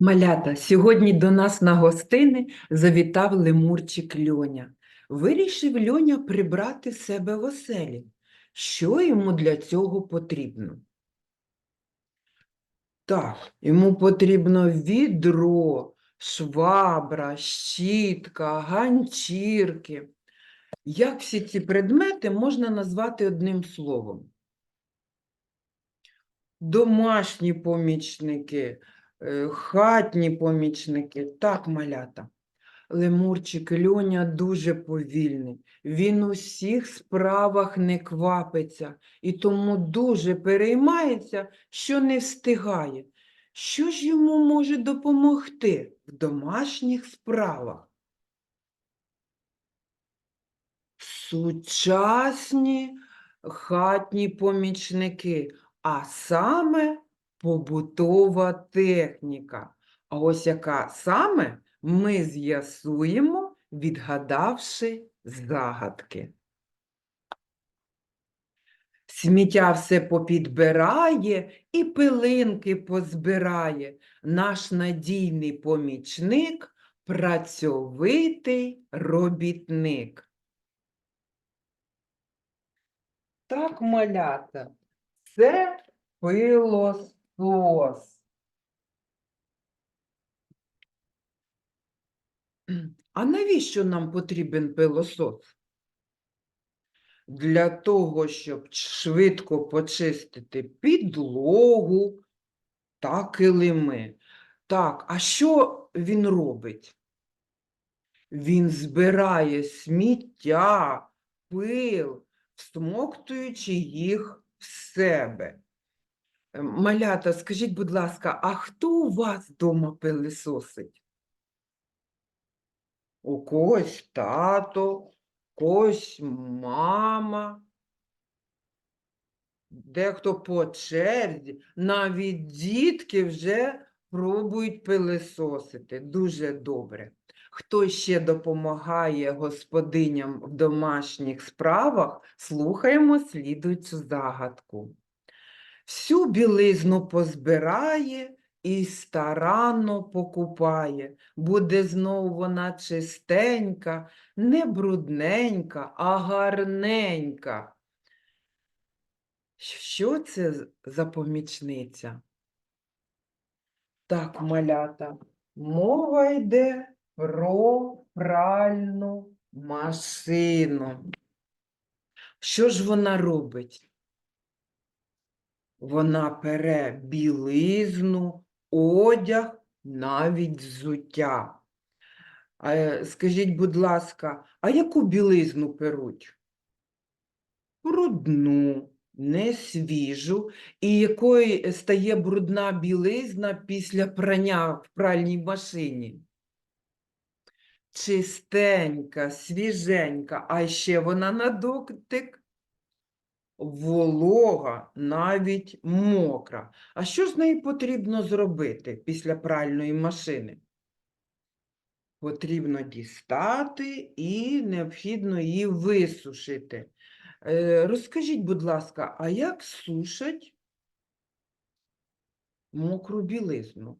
Малята, сьогодні до нас на гостини завітав лемурчик Льоня. Вирішив Льоня прибрати себе в оселі. Що йому для цього потрібно? Так, йому потрібно відро, швабра, щітка, ганчірки. Як всі ці предмети можна назвати одним словом? Домашні помічники, хатні помічники, так, малята. Лемурчик Льоня дуже повільний. Він у всіх справах не квапиться і тому дуже переймається, що не встигає. Що ж йому може допомогти в домашніх справах? Сучасні хатні помічники, а саме побутова техніка. А ось яка саме ми з'ясуємо, відгадавши загадки. Сміття все попідбирає і пилинки позбирає. Наш надійний помічник, працьовитий робітник. Так, малята, це пилосос. А навіщо нам потрібен пилосос? Для того, щоб швидко почистити підлогу та килими. Так, а що він робить? Він збирає сміття, пил, всмоктуючи їх в себе. Е, Малята, скажіть, будь ласка, а хто у вас вдома пилисосить? У когось тато, когось мама, дехто по черзі, навіть дітки вже пробують пилисосити. Дуже добре. Хто ще допомагає господиням в домашніх справах, слухаємо слідуючу загадку. Всю білизну позбирає і старанно покупає. Буде знову вона чистенька, не брудненька, а гарненька. Що це за помічниця? Так, малята, мова йде про пральну машину. Що ж вона робить? Вона пере білизну, одяг, навіть взуття. Е, Скажіть, будь ласка, а яку білизну перуть? Брудну, несвіжу, і якою стає брудна білизна після прання в пральній машині? Чистенька, свіженька, а ще вона на дотик волога, навіть мокра. А що з нею потрібно зробити після пральної машини? Потрібно дістати і необхідно її висушити. Е, Розкажіть, будь ласка, а як сушать мокру білизну?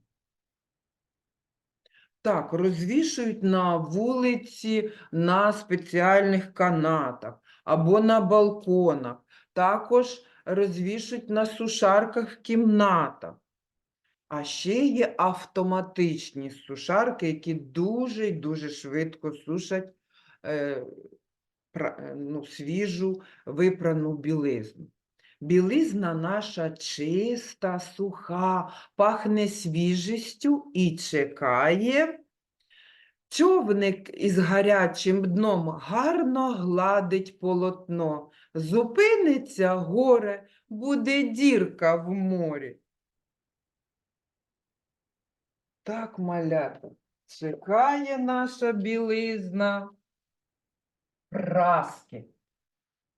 Так, розвішують на вулиці на спеціальних канатах або на балконах. Також розвішують на сушарках в кімнатах. А ще є автоматичні сушарки, які дуже і дуже швидко сушать е, е, ну, свіжу випрану білизну. Білизна наша чиста, суха, пахне свіжістю і чекає. Човник із гарячим дном гарно гладить полотно. Зупиниться горе, буде дірка в морі. Так, малята, чекає наша білизна праски.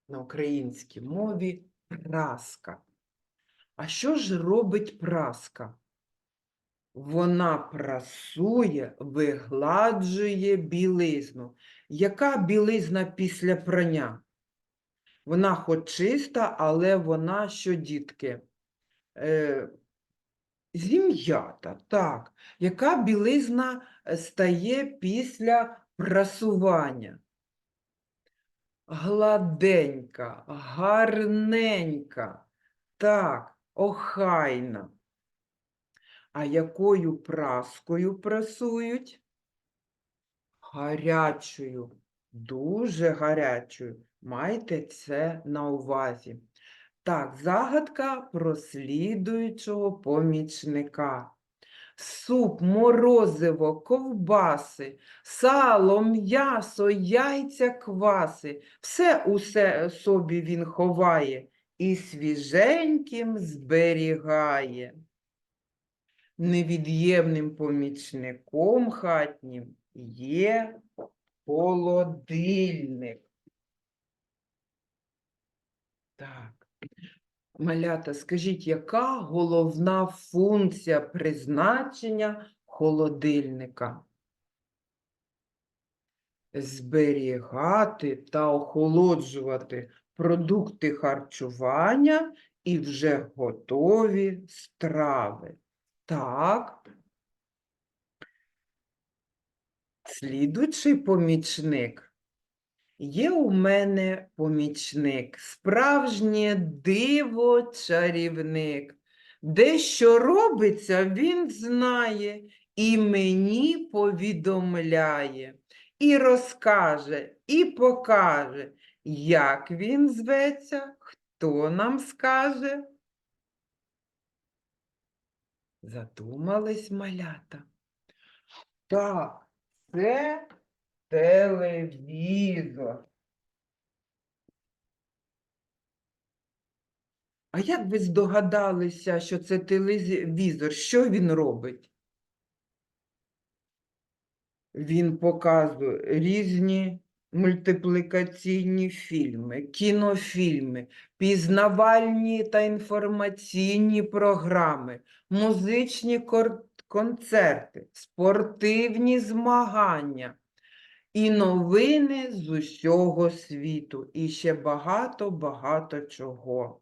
На українській мові праска. А що ж робить праска? Вона прасує, вигладжує білизну. Яка білизна після прання? Вона хоч чиста, але вона що, дітки? Е, Зім'ята, так. Яка білизна е, стає після прасування? Гладенька, гарненька, так, охайна. А якою праскою прасують? Гарячою, дуже гарячою. Майте це на увазі. Так, загадка про слідуючого помічника. Суп, морозиво, ковбаси, сало, м'ясо, яйця, кваси. Все усе собі він ховає і свіженьким зберігає. Невід'ємним помічником хатнім є холодильник. Так. Малята, скажіть, яка головна функція призначення холодильника? Зберігати та охолоджувати продукти харчування і вже готові страви. Так. Слідуючий помічник. Є у мене помічник, справжнє диво чарівник. Де що робиться, він знає і мені повідомляє, і розкаже, і покаже, як він зветься, хто нам скаже. Задумались малята. Так, це телевізор. А як ви здогадалися, що це телевізор? Що він робить? Він показує різні мультиплікаційні фільми, кінофільми, пізнавальні та інформаційні програми, музичні концерти, спортивні змагання і новини з усього світу, і ще багато-багато чого.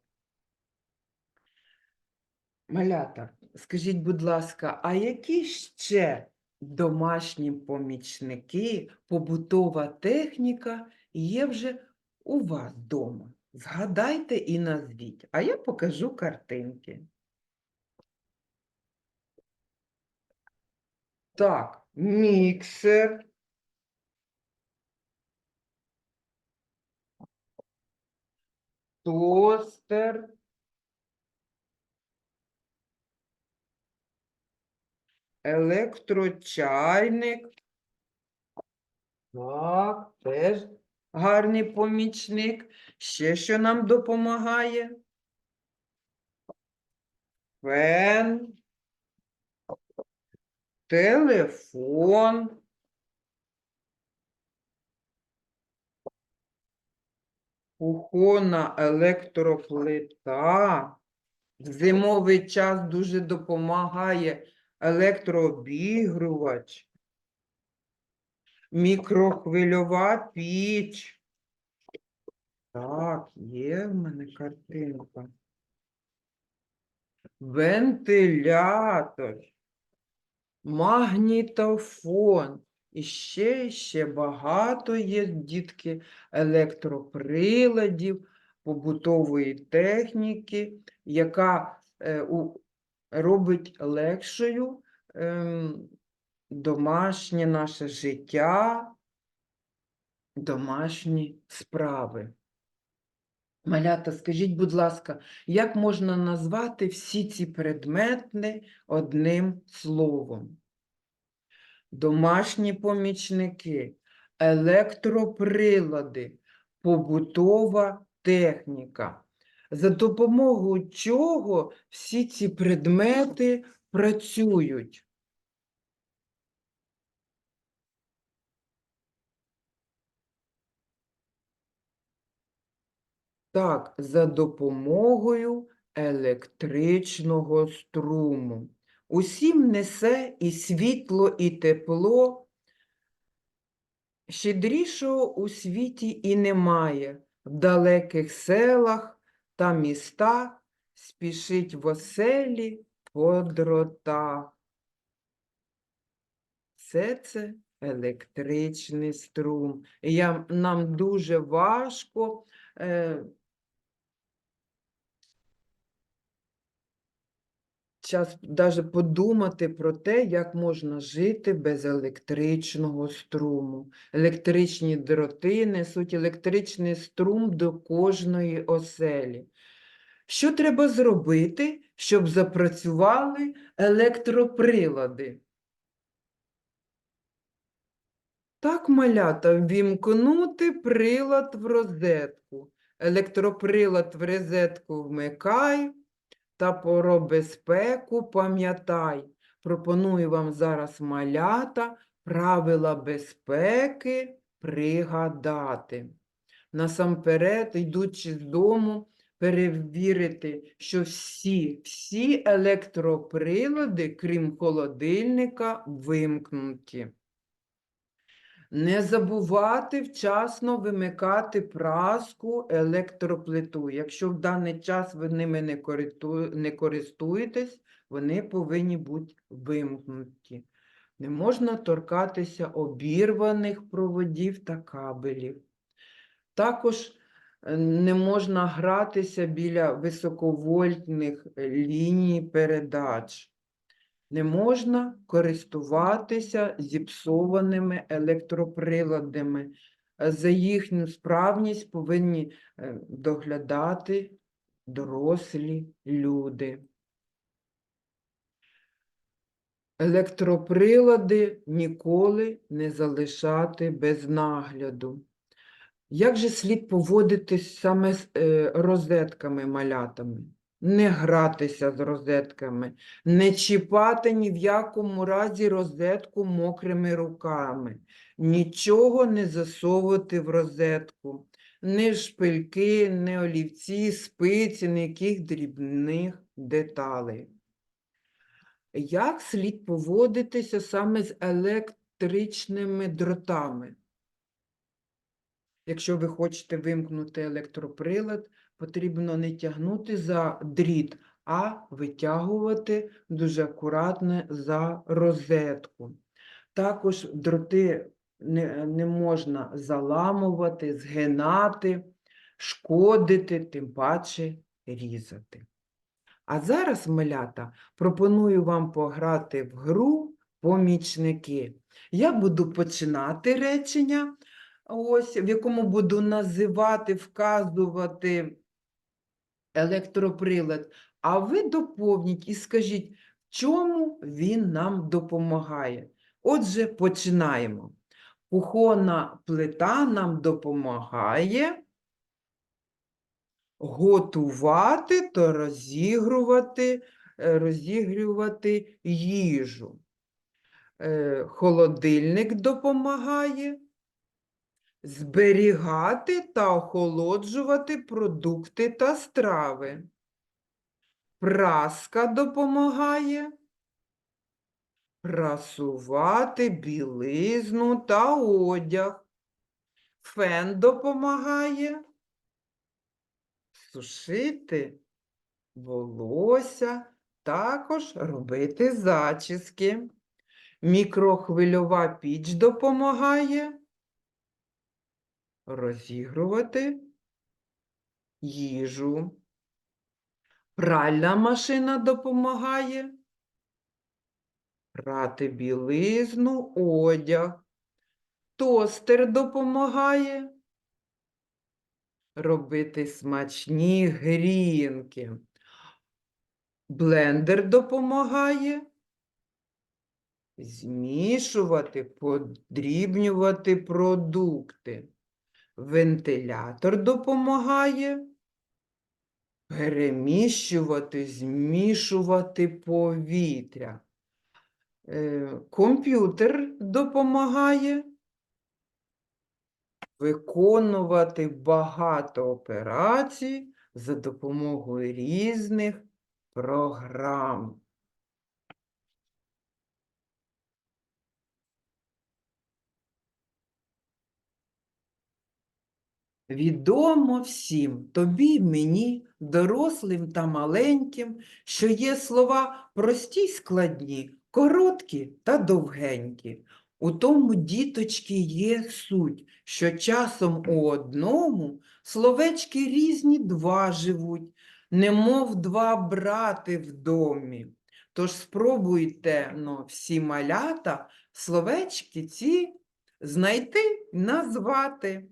Малята, скажіть, будь ласка, а які ще домашні помічники, побутова техніка є вже у вас вдома? Згадайте і назвіть, а я покажу картинки. Так, міксер. Тостер. Електрочайник. Так, теж гарний помічник. Ще що нам допомагає? Фен. Телефон. Кухонна електроплита. Зимовий час дуже допомагає електрообігрувач. Мікрохвильова піч. Так, є в мене картинка. Вентилятор. Магнітофон. І ще, ще багато є, дітки, електроприладів, побутової техніки, яка е, у, робить легшою ем, домашнє наше життя, домашні справи. Малята, скажіть, будь ласка, як можна назвати всі ці предмети одним словом? Домашні помічники, електроприлади, побутова техніка. За допомогою чого всі ці предмети працюють? Так, за допомогою електричного струму. Усім несе і світло, і тепло. Щедрішого у світі і немає. В далеких селах та містах спішить в оселі по дротах. Все це електричний струм. Я, нам дуже важко е, час даже подумати про те, як можна жити без електричного струму. Електричні дроти несуть електричний струм до кожної оселі. Що треба зробити, щоб запрацювали електроприлади? Так, малята, ввімкнути прилад в розетку. Електроприлад в розетку вмикай та про безпеку пам'ятай. Пропоную вам зараз малята правила безпеки пригадати. Насамперед, йдучи з дому, перевірити, що всі, всі електроприлади, крім холодильника, вимкнуті. Не забувати вчасно вимикати праску, електроплиту. Якщо в даний час ви ними не користуєтесь, вони повинні бути вимкнуті. Не можна торкатися обірваних проводів та кабелів. Також е, не можна гратися біля високовольтних ліній передач. Не можна користуватися зіпсованими електроприладами. За їхню справність повинні е, доглядати дорослі люди. Електроприлади ніколи не залишати без нагляду. Як же слід поводитись саме з е, розетками малятами? Не гратися з розетками, не чіпати ні в якому разі розетку мокрими руками, нічого не засовувати в розетку, ні шпильки, ні олівці, спиці, ніяких дрібних деталей. Як слід поводитися саме з електричними дротами? Якщо ви хочете вимкнути електроприлад, потрібно не тягнути за дріт, а витягувати дуже акуратно за розетку. Також дроти не, не можна заламувати, згинати, шкодити, тим паче різати. А зараз, малята, пропоную вам пограти в гру помічники. Я буду починати речення, ось, в якому буду називати, вказувати електроприлад, а ви доповніть і скажіть, в чому він нам допомагає. Отже, починаємо. Кухонна плита нам допомагає готувати та розігрувати, е, їжу. Е, Холодильник допомагає зберігати та охолоджувати продукти та страви. Праска допомагає прасувати білизну та одяг. Фен допомагає сушити волосся, також робити зачіски. Мікрохвильова піч допомагає розігрувати їжу. Пральна машина допомагає прати білизну, одяг. Тостер допомагає робити смачні грінки. Блендер допомагає змішувати, подрібнювати продукти. Вентилятор допомагає переміщувати, змішувати повітря. Е, Комп'ютер допомагає виконувати багато операцій за допомогою різних програм. Відомо всім, тобі мені, дорослим та маленьким, що є слова прості й складні, короткі та довгенькі. У тому, діточки, є суть, що часом у одному словечки різні два живуть, немов два брати в домі. Тож спробуйте, ну, всі малята, словечки ці знайти назвати.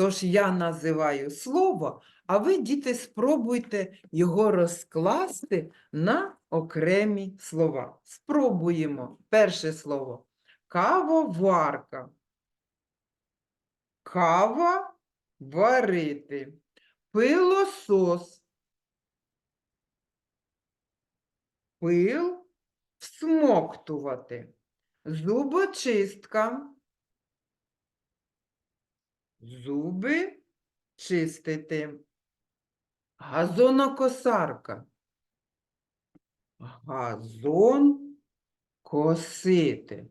Тож я називаю слово, а ви, діти, спробуйте його розкласти на окремі слова. Спробуємо. Перше слово. Кавоварка. Кава варити. Пилосос. Пил всмоктувати. Зубочистка. Зуби чистити. Газонокосарка. Газон косити.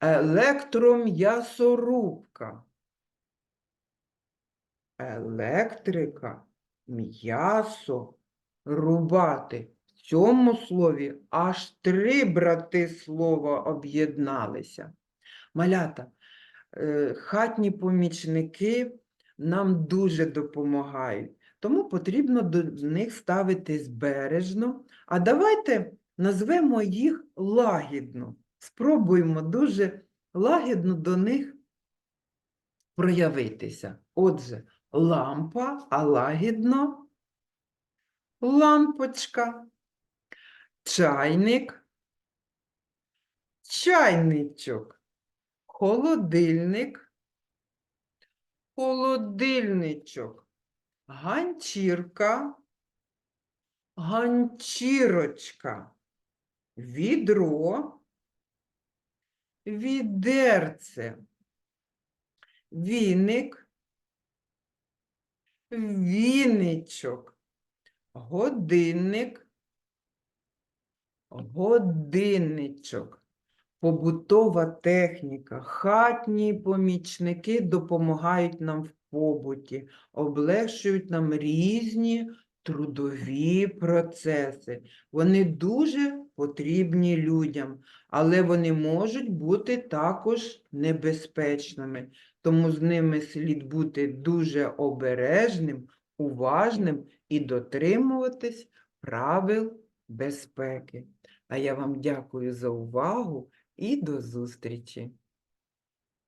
Електром'ясорубка. Електрика, м'ясо рубати. В цьому слові аж три брати слова об'єдналися. Малята, хатні помічники нам дуже допомагають, тому потрібно до них ставитись бережно. А давайте назвемо їх лагідно. Спробуємо дуже лагідно до них проявитися. Отже, лампа, а лагідно лампочка, чайник, чайничок, холодильник, холодильничок, ганчірка, ганчірочка, відро, відерце, віник, віничок, годинник, годинничок, побутова техніка, хатні помічники допомагають нам в побуті, облегшують нам різні трудові процеси. Вони дуже потрібні людям, але вони можуть бути також небезпечними, тому з ними слід бути дуже обережним, уважним і дотримуватись правил безпеки. А я вам дякую за увагу і до зустрічі!